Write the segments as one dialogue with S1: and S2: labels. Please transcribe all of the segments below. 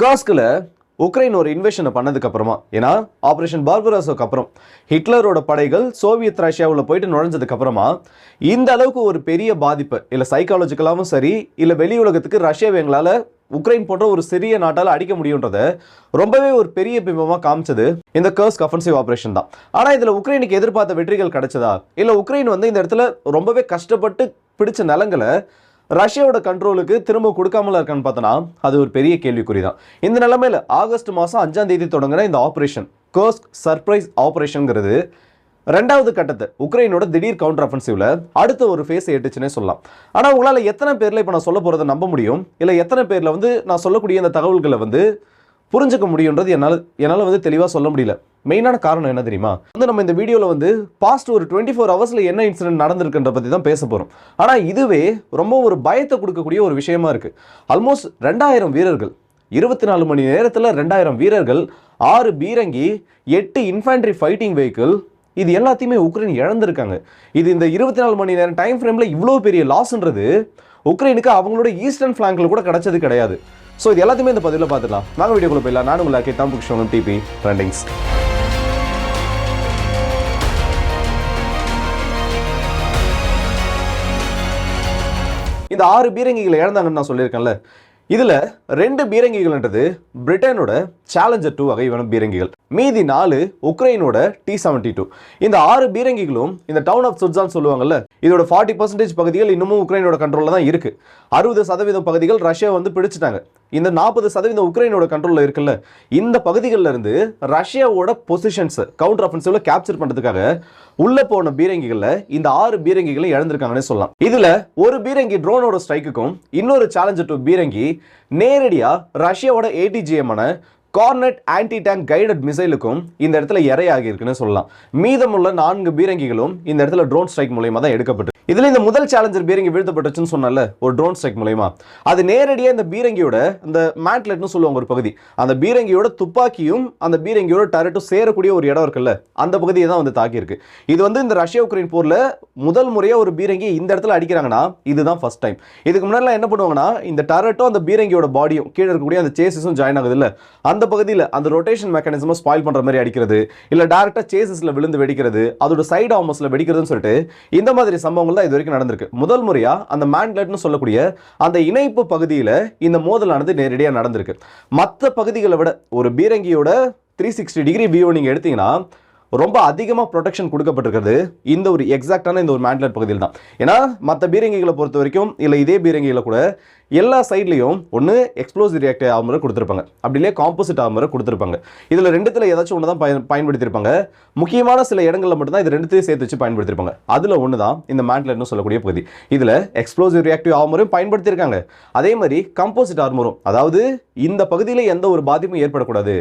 S1: காஸ்கில் Ukraine ஒரு இன்வெஷனை பண்ணதுக்கப்புறமா. ஏன்னா ஆப்ரேஷன் பார்பராஸுக்கு அப்புறம். ஹிட்லரோட படைகள் சோவியத் ரஷ்யாவில் போயிட்டு நுழைஞ்சதுக்கப்புறமா இந்த அளவுக்கு ஒரு பெரிய பாதிப்பு. இல்லை சைக்காலஜிக்கலாகவும் சரி இல்லை வெளி உலகத்துக்கு ரஷ்யாவை எங்களால் உக்ரைன் போன்ற ஒரு சிறிய நாட்டால் அடிக்க முடியுன்றத ரொம்பவே ஒரு பெரிய பிம்பமாக காமிச்சது இந்த கர்ஸ்க் அஃபென்சிவ் ஆப்ரேஷன் தான். ஆனால் இதில் உக்ரைனுக்கு எதிர்பார்த்த வெற்றிகள் கிடைச்சதா? இல்லை உக்ரைன் வந்து இந்த இடத்துல ரொம்பவே கஷ்டப்பட்டு பிடிச்ச நிலங்களை ரஷ்யாவோட கண்ட்ரோலுக்கு திரும்ப கொடுக்காமல இருக்கான்னு பார்த்தோன்னா அது ஒரு பெரிய கேள்விக்குறி தான் இந்த நிலைமையில் ஆகஸ்ட் மாதம் அஞ்சாம் தேதி தொடங்குற இந்த ஆப்ரேஷன் கோஸ்க் சர்ப்ரைஸ் ஆப்ரேஷனுங்கிறது ரெண்டாவது கட்டத்தை உக்ரைனோட திடீர் கவுண்டர் அஃபென்சிவ்ல அடுத்த ஒரு ஃபேஸ் எட்டுச்சுன்னே சொல்லலாம். ஆனால் உங்களால் எத்தனை பேரில் இப்போ நான் சொல்ல போகிறத நம்ப முடியும்? இல்லை எத்தனை பேரில் வந்து நான் சொல்லக்கூடிய இந்த தகவல்களை வந்து புரிஞ்சுக்க முடியுன்றது என்னால் என்னால் வந்து தெளிவாக சொல்ல முடியல. மெயினான காரணம் என்ன தெரியுமா? வந்து நம்ம இந்த வீடியோவில் வந்து பாஸ்ட் ஒரு டுவெண்ட்டி ஃபோர் ஹவர்ஸில் என்ன இன்சிடென்ட் நடந்திருக்குன்ற பற்றி தான் பேச போகிறோம் ஆனால் இதுவே ரொம்ப ஒரு பயத்தை கொடுக்கக்கூடிய ஒரு விஷயமா இருக்குது ஆல்மோஸ்ட் ரெண்டாயிரம் வீரர்கள் இருபத்தி நாலு மணி நேரத்தில் ரெண்டாயிரம் வீரர்கள் ஆறு பீரங்கி எட்டு இன்ஃபேண்ட்ரி ஃபைட்டிங் வெஹிக்கிள் இது எல்லாத்தையுமே உக்ரைன் இழந்திருக்காங்க. இது இந்த இருபத்தி நாலு மணி நேரம் டைம் ஃப்ரேமில் இவ்வளோ பெரிய லாஸ்ன்றது உக்ரைனுக்கு அவங்களோட ஈஸ்டர்ன் ஃப்ளாங்கில் கூட கிடைச்சது கிடையாது. ஸோ இது எல்லாத்தையுமே இந்த பதிவில் பார்த்துக்கலாம். நாங்கள் வீடியோக்குள்ள போயிடலாம். நான் உங்களை கேட்டாம் புக்ஷோனம் டிபி ட்ரெண்டிங்ஸ் இந்த ஆறு பீரங்கிகளை இழந்தாங்கன்னு நான் சொல்லியிருக்கேன்ல. இதில் ரெண்டு பீரங்கிகள்ன்றது பிரிட்டனோட சேலஞ்சர் டூ வகையான பீரங்கிகள். மீதி நாலு உக்ரைனோட டி செவன்டி டூ இந்த ஆறு பீரங்கிகளும் இந்த டவுன் ஆஃப் சுட்ஸான்னு சொல்லுவாங்கல்ல இதோட ஃபார்ட்டி பர்சன்டேஜ் பகுதிகள் இன்னமும் உக்ரைனோட கண்ட்ரோலில் தான் இருக்கு. அறுபது சதவீதம் பகுதிகள் ரஷ்யா வந்து பிடிச்சிட்டாங்க. இந்த நாற்பது சதவீதம் உக்ரைனோட கண்ட்ரோலில் இருக்குல்ல இந்த பகுதிகளில் இருந்து ரஷ்யாவோட பொசிஷன்ஸ் கவுண்டர் அஃபென்சிவ்ல கேப்சர் பண்ணுறதுக்காக உள்ள போன பீரங்கிகளில் இந்த ஆறு பீரங்கிகளை இழந்திருக்காங்கன்னு சொல்லலாம். இதுல ஒரு பீரங்கி ட்ரோனோட ஸ்ட்ரைக்குக்கும் இன்னொரு சேலஞ்சர் டு பீரங்கி நேரடியாக ரஷ்யாவோட ஏடிஜிஎமான கார்னட் ஆன்டி டேங்க் கைடட் மிசைலுக்கும் இந்த இடத்துல இரையாகி இருக்குன்னு சொல்லலாம். மீதமுள்ள நான்கு பீரங்கிகளும் இந்த இடத்துல ட்ரோன் ஸ்ட்ரைக் மூலயமா தான் எடுக்கப்பட்டு இதுல இந்த முதல் சேலஞ்சர் பீரங்கி வீழ்த்தப்பட்டுச்சுன்னு சொன்னல ஒரு ட்ரோன் ஸ்ட்ரைக் மூலயமா. அது நேரடியாக இந்த பீரங்கியோட இந்த மேட்லெட்னு சொல்லுவாங்க ஒரு பகுதி. அந்த பீரங்கியோட துப்பாக்கியும் அந்த பீரங்கியோட டரட்டும் சேரக்கூடிய ஒரு இடம் இருக்குல்ல அந்த பகுதியை தான் வந்து தாக்கியிருக்கு. இது வந்து இந்த ரஷ்யா உக்ரைன் போரில் முதல் முறையாக ஒரு பீரங்கி இந்த இடத்துல அடிக்கிறாங்கன்னா இதுதான் ஃபர்ஸ்ட் டைம் இதுக்கு முன்னாடிலாம் என்ன பண்ணுவாங்கன்னா இந்த டரட்டும் அந்த பீரங்கியோட பாடியும் கீழே இருக்கக்கூடிய அந்த சேசஸும் ஜாயின் ஆகுது இல்லை அந்த பகுதியில் அந்த ரொட்டேஷன் மெக்கானிசமை ஸ்பாயில் பண்ணுற மாதிரி அடிக்கிறது இல்லை டேரெக்டாக சேசஸில் விழுந்து வெடிக்கிறது அதோட சைடு ஆமஸில் வெடிக்கிறதுன்னு சொல்லிட்டு இந்த மாதிரி சம்பவங்கள் தான் இது வரைக்கும் நடந்திருக்கு. முதல் முறையாக அந்த மேண்ட்லெட்னு சொல்லக்கூடிய அந்த இணைப்பு பகுதியில் இந்த மோதலானது நேரடியாக நடந்திருக்கு. மற்ற பகுதிகளை விட ஒரு பீரங்கியோட த்ரீ சிக்ஸ்டி டிகிரி வியூ நீங்கள் எடுத்தீங்கன்னா ரொம்ப அதிகமாக ப்ரொடெக்ஷன் கொடுக்கப்பட்டிருக்கிறது. இந்த ஒரு எக்ஸாக்டான இந்த ஒரு மேண்ட்லெட் பகுதியில் தான் ஏன்னா மற்ற பீரங்கிகளை பொறுத்த வரைக்கும் இல்லை இதே பீரங்கிகளை கூட எல்லா சைட்லேயும் ஒன்று எக்ஸ்ப்ளோசிவ் ரியாக்டிவ் முறை கொடுத்துருப்பாங்க. அப்படி காம்போசிட் காம்போசிட் முறை கொடுத்துருப்பாங்க. இதில் ரெண்டுத்தில் ஏதாச்சும் ஒன்று தான் பயன் பயன்படுத்தியிருப்பாங்க. முக்கியமான சில இடங்களில் மட்டும்தான் இது ரெண்டுத்தையும் சேர்த்து வச்சு பயன்படுத்தியிருப்பாங்க. அதில் ஒன்று தான் இந்த மேண்ட்லெட்னு சொல்லக்கூடிய பகுதி. இதில் எக்ஸ்ப்ளோசிவ் ரியாக்டிவ் ஆர்மரும் பயன்படுத்தியிருக்காங்க. அதே மாதிரி கம்போசிட் ஆர்மரும் அதாவது இந்த பகுதியில் எந்த ஒரு பாதிப்பும் ஏற்படக்கூடாது.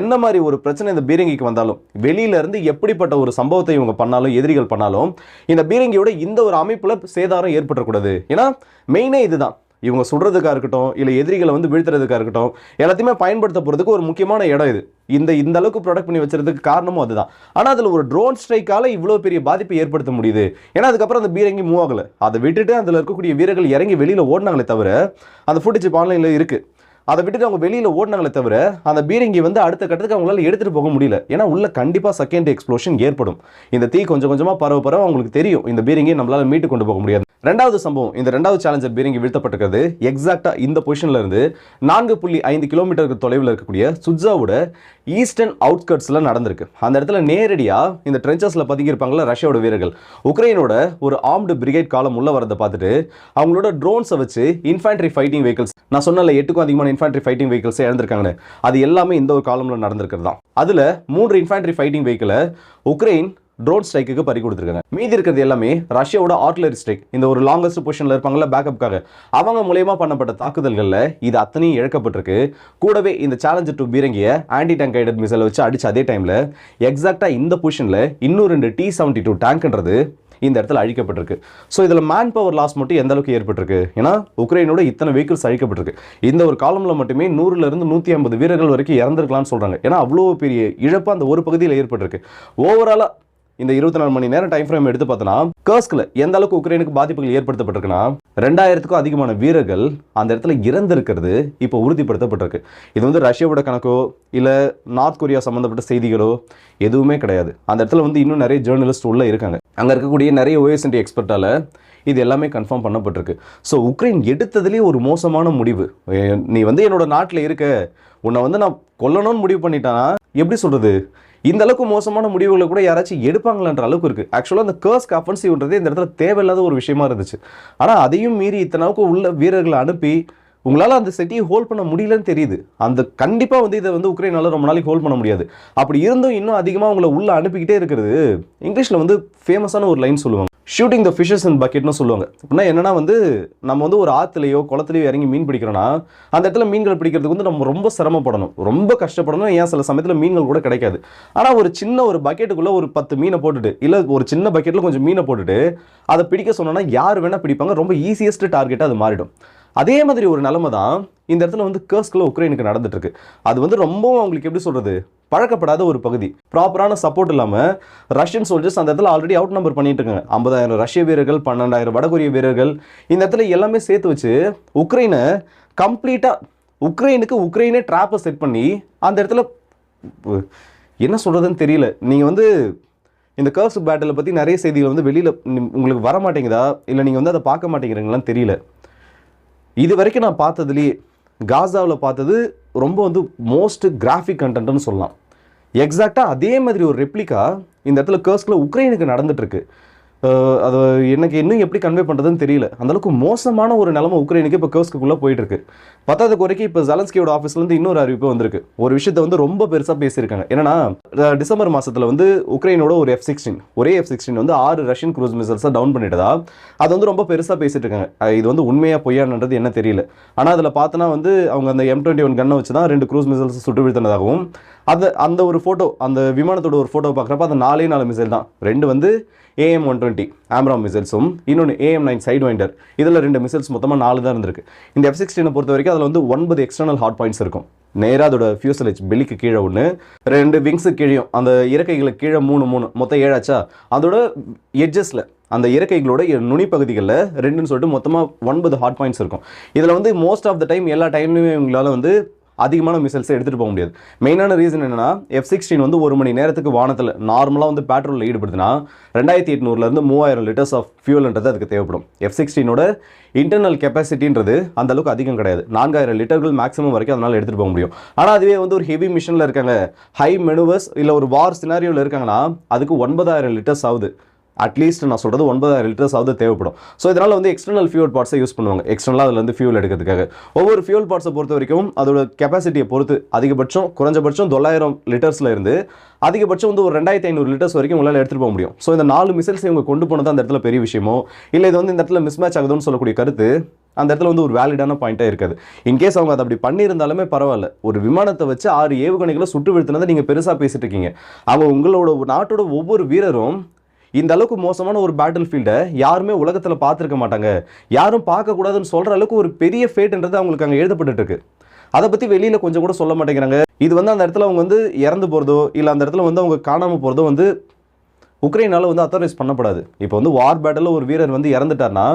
S1: என்ன மாதிரி ஒரு பிரச்சனை இந்த பீரங்கிக்கு வந்தாலும் வெளியிலேருந்து எப்படிப்பட்ட ஒரு சம்பவத்தை இவங்க பண்ணாலும் எதிரிகள் பண்ணாலும் இந்த பீரங்கியோட இந்த ஒரு அமைப்பில் சேதாரம் ஏற்படக்கூடாது. ஏன்னா மெயினே இதுதான். இவங்க சுடுறதுக்காக இருக்கட்டும் இல்லை எதிரிகளை வந்து வீழ்த்துறதுக்காக இருக்கட்டும் எல்லாத்தையுமே பயன்படுத்த போகிறதுக்கு ஒரு முக்கியமான இடம் இது. இந்த இந்த அளவுக்கு ப்ரொடக்ட் பண்ணி வச்சுறதுக்கு காரணமும் அதுதான். ஆனால் அதில் ஒரு ட்ரோன் ஸ்ட்ரைக்கால் இவ்வளோ பெரிய பாதிப்பை ஏற்படுத்த முடியுது. ஏன்னா அதுக்கப்புறம் அந்த பீரங்கி மூவ் ஆகலை. அதை விட்டுட்டு அதில் இருக்கக்கூடிய வீரர்கள் இறங்கி வெளியில் ஓடினாங்களே தவிர அந்த ஃபுட்டேஜ் ஆன்லைனில் இருக்குது அதை விட்டுட்டு அவங்க வெளியில் ஓடினாங்களே தவிர அந்த பீரங்கி வந்து அடுத்த கட்டத்துக்கு அவங்களால எடுத்துகிட்டு போக முடியல. ஏன்னா உள்ள கண்டிப்பாக செகண்ட் எக்ஸ்ப்ளோஷன் ஏற்படும். இந்த தீ கொஞ்சம் கொஞ்சமாக பரவ பரவ அவங்களுக்கு தெரியும். இந்த பீரங்கியை நம்மளால் மீட்டு கொண்டு போக முடியாது. ரெண்டாவது சம்பவம் இந்த ரெண்டாவது சேலஞ்சர் பீரங்கி வீழ்த்தப்பட்டிருக்கிறது. எக்ஸாக்டாக இந்த பொசிஷனில் இருந்து நான்கு புள்ளி ஐந்து கிலோமீட்டருக்கு தொலைவில் இருக்கக்கூடிய சுட்ஸாவோட ஈஸ்டர்ன் அவுட்ஸ்கட்ஸில் நடந்திருக்கு. அந்த இடத்துல நேரடியாக இந்த ட்ரென்ச்சஸில் பதுங்கியிருப்பாங்களா ரஷ்யாவோட வீரர்கள். உக்ரைனோட ஒரு ஆர்ம்டு பிரிகேட் காலம் உள்ள வரதை பார்த்துட்டு அவங்களோட ட்ரோன்ஸை வச்சு இன்ஃபேண்ட்ரி ஃபைட்டிங் வெஹிக்கல்ஸ் நான் சொன்னல எட்டுக்கும் அதிகமான இன்ஃபேண்ட்ரி ஃபைட்டிங் வெஹிக்கிள்ஸ் இழந்திருக்காங்கன்னு. அது எல்லாமே இந்த ஒரு காலமில் நடந்திருக்கிறது தான். அதில் மூன்று இன்ஃபேண்ட்ரி ஃபைட்டிங் வெஹிக்கிளை உக்ரைன் ட்ரோன் ஸ்ட்ரைக்கு பறி கொடுத்துருக்காங்க. மீதி இருக்கிறது எல்லாமே ரஷ்யாவோட ஆர்ட்லரி ஸ்ட்ரைக் இந்த ஒரு லாங்கஸ்ட் பொசிஷனில் இருப்பாங்கள பேக்கப்காக அவங்க மூலயமா பண்ணப்பட்ட தாக்குதல்களில் இது அத்தனையும் இழக்கப்பட்டிருக்கு. கூடவே இந்த சேலஞ்சர் டு பீரங்கிய ஆன்டி டேங்க் கைடட் மிசைலை வச்சு அடிச்சு அதே டைமில் எக்ஸாக்டாக இந்த பொசிஷனில் இன்னும் ரெண்டு டி செவன்டி டூ டேங்க்ன்றது இந்த இடத்துல அழிக்கப்பட்டிருக்கு. ஸோ இதில் மேன் பவர் லாஸ் மட்டும் எந்த அளவுக்கு ஏற்பட்டிருக்கு? ஏன்னா உக்ரைனோட இத்தனை வெஹிக்கிள்ஸ் அழிக்கப்பட்டிருக்கு. இந்த ஒரு காலமில் மட்டுமே நூறுலேருந்து நூற்றி ஐம்பது வீரர்கள் வரைக்கும் இறந்துருக்கலாம்னு சொல்கிறாங்க ஏன்னா அவ்வளோ பெரிய இழப்பு அந்த ஒரு பகுதியில் ஏற்பட்டிருக்கு. ஓவராலாக இந்த இருபத்தி நாலு மணி நேரம் டைம் ஃப்ரேம் எடுத்து பார்த்தோன்னா கர்ஸ்கில் எந்த அளவுக்கு உக்ரைனுக்கு பாதிப்புகள் ஏற்படுத்தப்பட்டிருக்குன்னா ரெண்டாயிரத்துக்கும் அதிகமான வீரர்கள் அந்த இடத்துல இறந்திருக்கிறது இப்போ உறுதிப்படுத்தப்பட்டிருக்கு. இது வந்து ரஷ்யாவோட கணக்கோ இல்லை நார்த் கொரியா சம்மந்தப்பட்ட செய்திகளோ எதுவுமே கிடையாது. அந்த இடத்துல வந்து இன்னும் நிறைய ஜேர்னலிஸ்ட் உள்ளே இருக்காங்க. அங்கே இருக்கக்கூடிய நிறைய ஓஎஸ்என்டி எக்ஸ்பர்ட்டால் இது எல்லாமே கன்ஃபார்ம் பண்ணப்பட்டிருக்கு. ஸோ உக்ரைன் எடுத்ததுலேயே ஒரு மோசமான முடிவு. நீ வந்து என்னோட நாட்டில் இருக்க. உன்னை வந்து நான் கொல்லணும்னு முடிவு பண்ணிட்டானா? எப்படி சொல்கிறது இந்த அளவுக்கு மோசமான முடிவுகளை கூட யாராச்சும் எடுப்பாங்களான்ற அளவுக்கு இருக்கு. ஆக்சுவலாக அந்த கேர்ஸ்க்கு அஃபென்சிவ்ன்றது இந்த இடத்துல தேவையில்லாத ஒரு விஷயமா இருந்துச்சு. ஆனால் அதையும் மீறி இத்தனாவுக்கு உள்ள வீரர்களை அனுப்பி உங்களால் அந்த செட்டியை ஹோல்ட் பண்ண முடியலன்னு தெரியுது. அந்த கண்டிப்பாக வந்து இதை வந்து உக்ரைனால ரொம்ப நாளைக்கு ஹோல்ட் பண்ண முடியாது. அப்படி இருந்தும் இன்னும் அதிகமாக உங்களை உள்ளே அனுப்பிக்கிட்டே இருக்கிறது இங்கிலீஷில் வந்து ஃபேமஸான ஒரு லைன் சொல்லுவாங்க. ஷூட்டிங் த ஃபிஷஸ் அண்ட் பக்கெட்னு சொல்லுவாங்க. அப்படின்னா என்னன்னா வந்து நம்ம வந்து ஒரு ஆற்றுலையோ குளத்துலையோ இறங்கி மீன் பிடிக்கிறோன்னா அந்த இடத்துல மீன்கள் பிடிக்கிறதுக்கு வந்து நம்ம ரொம்ப சிரமப்படணும். ரொம்ப கஷ்டப்படணும். ஏன் சில சமயத்தில் மீன்கள் கூட கிடைக்காது. ஆனால் ஒரு சின்ன ஒரு பக்கெட்டுக்குள்ளே ஒரு பத்து மீனை போட்டுட்டு இல்லை ஒரு சின்ன பக்கெட்டில் கொஞ்சம் மீனை போட்டுட்டு அதை பிடிக்க சொன்னோன்னா யார் வேணால் பிடிப்பாங்க. ரொம்ப ஈஸியஸ்ட் டார்கெட்டாக அது மாறிடும். அதே மாதிரி ஒரு நிலைமை தான் இந்த இடத்துல வந்து கேர்ஸ்குள்ள உக்ரைனுக்கு நடந்துட்டு இருக்கு அது வந்து ரொம்பவும் அவங்களுக்கு எப்படி சொல்றது? பழக்கப்படாத ஒரு பகுதி. ப்ராப்பரான சப்போர்ட் இல்லாமல் ரஷ்யன் சோல்ஜர்ஸ் அந்த இடத்துல ஆல்ரெடி அவுட் நம்பர் பண்ணிட்டு இருக்காங்க ஐம்பதாயிரம் ரஷ்ய வீரர்கள் பன்னெண்டாயிரம் வடகொரிய வீரர்கள். இந்த இடத்துல எல்லாமே சேர்த்து வச்சு உக்ரைனை கம்ப்ளீட்டாக உக்ரைனுக்கு உக்ரைனே ட்ராப்பை செட் பண்ணி அந்த இடத்துல என்ன சொல்கிறதுன்னு தெரியல. நீங்கள் வந்து இந்த கர்ஸ் பேட்டிலை பற்றி நிறைய செய்திகள் வந்து வெளியில் உங்களுக்கு வர மாட்டேங்குதா இல்லை நீங்கள் வந்து அதை பார்க்க மாட்டேங்கிறீங்களான்னு தெரியல. இது வரைக்கும் நான் பார்த்ததுலேயே காசாவில் பார்த்தது ரொம்ப வந்து மோஸ்ட் கிராஃபிக் கண்டென்ட்னு சொல்லலாம். எக்ஸாக்டாக அதே மாதிரி ஒரு ரெப்ளிகா இந்த இடத்துல கர்ஸ்கில் உக்ரைனுக்கு நடந்துட்டுருக்கு அது எனக்கு இன்னும் எப்படி கன்வே பண்ணுறதுன்னு தெரியல. அந்த அளவுக்கு மோசமான ஒரு நிலமை உக்ரைனுக்கு இப்போ கேர்ஸ்க்குள்ளே போயிட்டு இருக்கு பத்தாவது குறைக்கு இப்போ ஜலன்ஸ்கியோட ஆஃபீஸ்லேருந்து இன்னொரு அறிவிப்பு வந்திருக்கு. ஒரு விஷயத்தை வந்து ரொம்ப பெருசாக பேசியிருக்காங்க. என்னன்னா டிசம்பர் மாதத்தில் வந்து உக்ரைனோட ஒரு எஃப் சிக்ஸ்டீன் ஒரே எஃப் சிக்ஸ்டீன் வந்து ஆறு ரஷ்யன் க்ரூஸ் மிசைல்ஸை டவுன் பண்ணிட்டதா? அது வந்து ரொம்ப பெருசாக பேசிட்டு இருக்காங்க இது வந்து உண்மையாக பொய்யான்றது என்ன தெரியல. ஆனால் அதில் பார்த்தோன்னா வந்து அவங்க அந்த எம் டுவெண்ட்டி ஒன் கன்னை வச்சு தான் ரெண்டு க்ரூஸ் மிசைல்ஸ் சுட்டு வீழ்த்தினதாகவும் அது அந்த ஒரு ஃபோட்டோ அந்த விமானத்தோட ஒரு ஃபோட்டோ பார்க்குறப்ப அந்த நாலே நாலு மிசைல் தான். ரெண்டு வந்து ஏஎம் ஒன் டுவெண்ட்டி ஆம்ராம் மிசைல்ஸும் இன்னொன்று ஏஎம் நைன் சைடு வைண்டர் இதில் ரெண்டு மிசைல்ஸ் மொத்தமாக நாலு தான் இருந்திருக்கு. இந்த எஃப் சிக்ஸ்டீனை பொறுத்த வரைக்கும் அதில் வந்து ஒன்பது எக்ஸ்டர்னல் ஹாட் பாயிண்ட்ஸ் இருக்கும். நேராக அதோட ஃபியூசலேஜ் பெலிக்கு கீழே ஒன்று ரெண்டு விங்ஸு கீழே அந்த இறக்கைகளுக்கு கீழே மூணு மூணு மொத்தம் ஏழாச்சா அதோட எட்ஜஸில் அந்த இறக்கைகளோட நுனி பகுதிகளில் ரெண்டுன்னு சொல்லிட்டு மொத்தமாக ஒன்பது ஹாட் பாயிண்ட்ஸ் இருக்கும். இதில் வந்து மோஸ்ட் ஆஃப் த டைம் எல்லா டைம்லையுமே உங்களால் வந்து அதிகமான மிசைல்ஸை எடுத்துகிட்டு போக முடியாது. மெயினான ரீசன் என்னென்னா எஃப் சிக்ஸ்டீன் வந்து ஒரு மணி நேரத்துக்கு வானத்தில் நார்மலாக வந்து பெட்ரோலில் ஈடுபடுதுன்னா ரெண்டாயிரத்தி எட்நூறுலேருந்து மூவாயிரம் லிட்டர்ஸ் ஆஃப் ஃபியூல்ன்றது அதுக்கு தேவைப்படும். எஃப் சிக்ஸ்டீனோட இன்டர்னல் கெப்பாசிட்டின்றது அந்த அளவுக்கு அதிகம் கிடையாது. நான்காயிரம் லிட்டர்கள் மேக்ஸிமம் வரைக்கும் அதனால் எடுத்துகிட்டு போக முடியும். ஆனால் அதுவே வந்து ஒரு ஹெவி மிஷனில் இருக்காங்க. ஹை மெனுவர்ஸ் இல்லை ஒரு வார் சினாரியோவில் இருக்காங்கன்னா அதுக்கு ஒன்பதாயிரம் லிட்டர்ஸ் ஆகுது. அட்லீஸ்ட் நான் சொல்கிறது ஒன்பதாயிரம் லிட்டர்ஸ் தேவைப்படும். ஸோ இதனால் வந்து எக்ஸ்டர்னல் ஃபியூல் பார்ட்ஸை யூஸ் பண்ணுவாங்க. எக்ஸ்டர்னலாக அதில் வந்து ஃபியூல் எடுக்கிறதுக்காக. ஒவ்வொரு ஃபியூல் பார்ட்ஸை பொறுத்த வரைக்கும் அதோட கெப்பாசிட்டியை பொறுத்து அதிகபட்சம் குறைஞ்சபட்சம் தொள்ளாயிரம் லிட்டர்ஸில் இருந்து அதிகபட்சம் வந்து ஒரு ரெண்டாயிரத்தி ஐநூறு லிட்டர்ஸ் வரைக்கும் உங்களால் எடுத்துகிட்டு போக முடியும். ஸோ இந்த நாலு மிசைல்ஸ் இவங்க கொண்டு போனது அந்த இடத்துல பெரிய விஷயமோ இல்லை இது வந்து இந்த இடத்துல மிஸ்மேட்ச் ஆகுதுன்னு சொல்லக்கூடிய கருத்து அந்த இடத்துல வந்து ஒரு வேலிடான பாயிண்ட்டாக இருக்காது. இன்கேஸ் அவங்க அதை அப்படி பண்ணியிருந்தாலுமே பரவாயில்ல. ஒரு விமானத்தை வச்சு ஆறு ஏவுகணைகளை சுட்டு வீழ்த்தினதை நீங்கள் பெருசாக பேசிட்டு இருக்கீங்க. அவங்க உங்களோட நாட்டோட ஒவ்வொரு வீரரும் இந்த அளவுக்கு மோசமான ஒரு பேட்டில் ஃபீல்டை யாருமே உலகத்தில் பார்த்துருக்க மாட்டாங்க. யாரும் பார்க்கக்கூடாதுன்னு சொல்கிற அளவுக்கு ஒரு பெரிய ஃபேட்ன்றது அவங்களுக்கு அங்கே எழுதப்பட்டுட்டு இருக்கு அதை பற்றி வெளியில் கொஞ்சம் கூட சொல்ல மாட்டேங்கிறாங்க. இது வந்து அந்த இடத்துல அவங்க வந்து இறந்து போகிறதோ இல்லை அந்த இடத்துல வந்து அவங்க காணாமல் போகிறதோ வந்து உக்ரைனால் வந்து அத்தாரைஸ் பண்ணப்படாது. இப்போ வந்து வார் பேட்டலில் ஒரு வீரர் வந்து இறந்துட்டார்னா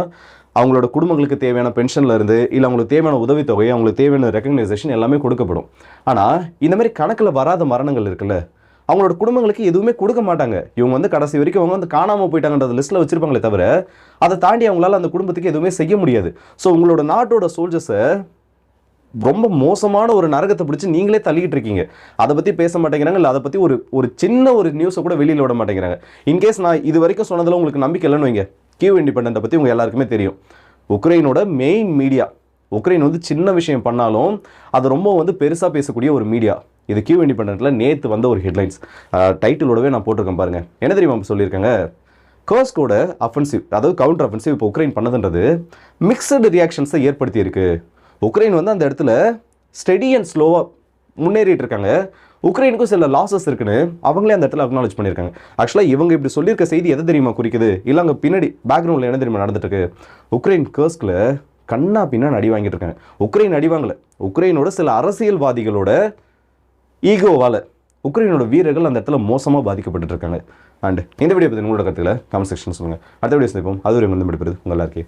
S1: அவங்களோட குடும்பங்களுக்கு தேவையான பென்ஷன்லேருந்து இல்லை அவங்களுக்கு தேவையான உதவித்தொகை அவங்களுக்கு தேவையான ரெக்கக்னைசேஷன் எல்லாமே கொடுக்கப்படும். ஆனால் இந்த மாதிரி கணக்கில் வராத மரணங்கள் இருக்குல்ல அவங்களோட குடும்பங்களுக்கு எதுவுமே கொடுக்க மாட்டாங்க. இவங்க வந்து கடைசி வரைக்கும் அவங்க வந்து காணாமல் போயிட்டாங்கன்றத லிஸ்ட்டில் வச்சுருப்பாங்களே தவிர அதை தாண்டி அவங்களால அந்த குடும்பத்துக்கு எதுவுமே செய்ய முடியாது. ஸோ உங்களோட நாட்டோட சோல்ஜர்ஸை ரொம்ப மோசமான ஒரு நரகத்தை பிடிச்சி நீங்களே தள்ளிக்கிட்டு இருக்கீங்க. அதை பற்றி பேச மாட்டேங்கிறாங்க இல்லை அதை பற்றி ஒரு ஒரு சின்ன ஒரு நியூஸை கூட வெளியில் விட மாட்டேங்கிறாங்க. இன்கேஸ் நான் இது வரைக்கும் சொன்னதில் உங்களுக்கு நம்பிக்கை இல்லைன்னு வைங்க. கியூ இண்டிபெண்டன்ட்டை பற்றி உங்கள் எல்லாருக்குமே தெரியும். உக்ரைனோட மெயின் மீடியா உக்ரைன் வந்து சின்ன விஷயம் பண்ணாலும் அது ரொம்ப வந்து பெருசாக பேசக்கூடிய ஒரு மீடியா இது கியூ இண்டிபெண்ட்டில் நேற்று வந்த ஒரு ஹெட்லைன்ஸ் டைட்டிலோடவே நான் போட்டிருக்கேன் பாருங்கள் என்ன தெரியுமா சொல்லியிருக்காங்க? கர்ஸ்கோட அஃபென்சிவ் அதாவது கவுண்டர் அஃபென்சிவ் இப்போ உக்ரைன் பண்ணதுன்றது மிக்சடு ரியாக்ஷன்ஸை ஏற்படுத்தியிருக்கு. உக்ரைன் வந்து அந்த இடத்துல ஸ்டெடி அண்ட் ஸ்லோவாக முன்னேறிட்டு இருக்காங்க. உக்ரைனுக்கும் சில லாசஸ் இருக்குன்னு அவங்களே அந்த இடத்துல அக்னாலேஜ் பண்ணியிருக்காங்க. ஆக்சுவலாக இவங்க இப்படி சொல்லியிருக்க செய்தி எதை தெரியுமா குறிக்குது? இல்லை அங்கே பின்னாடி பேக்ரவுண்டில் என்ன தெரியுமா நடந்துட்டு இருக்கு? உக்ரைன் கர்ஸ்கில் கண்ணா பின்னா அடி வாங்கிட்டு இருக்காங்க உக்ரைன் அடிவாங்கல உக்ரைனோட சில அரசியல்வாதிகளோட ஈகோவால் உக்ரைனோட வீரர்கள் அந்த இடத்துல மோசமாக பாதிக்கப்பட்டு இருக்காங்க அண்ட் இந்த வீடியோ பற்றி உங்களோட கருத்துக்களை கமெண்ட் செக்ஷன் சொல்லுங்கள் அடுத்த வீடியோ சந்திப்போம். அது ஒரு வந்து முடிப்பது உங்கள் எல்லாருக்கே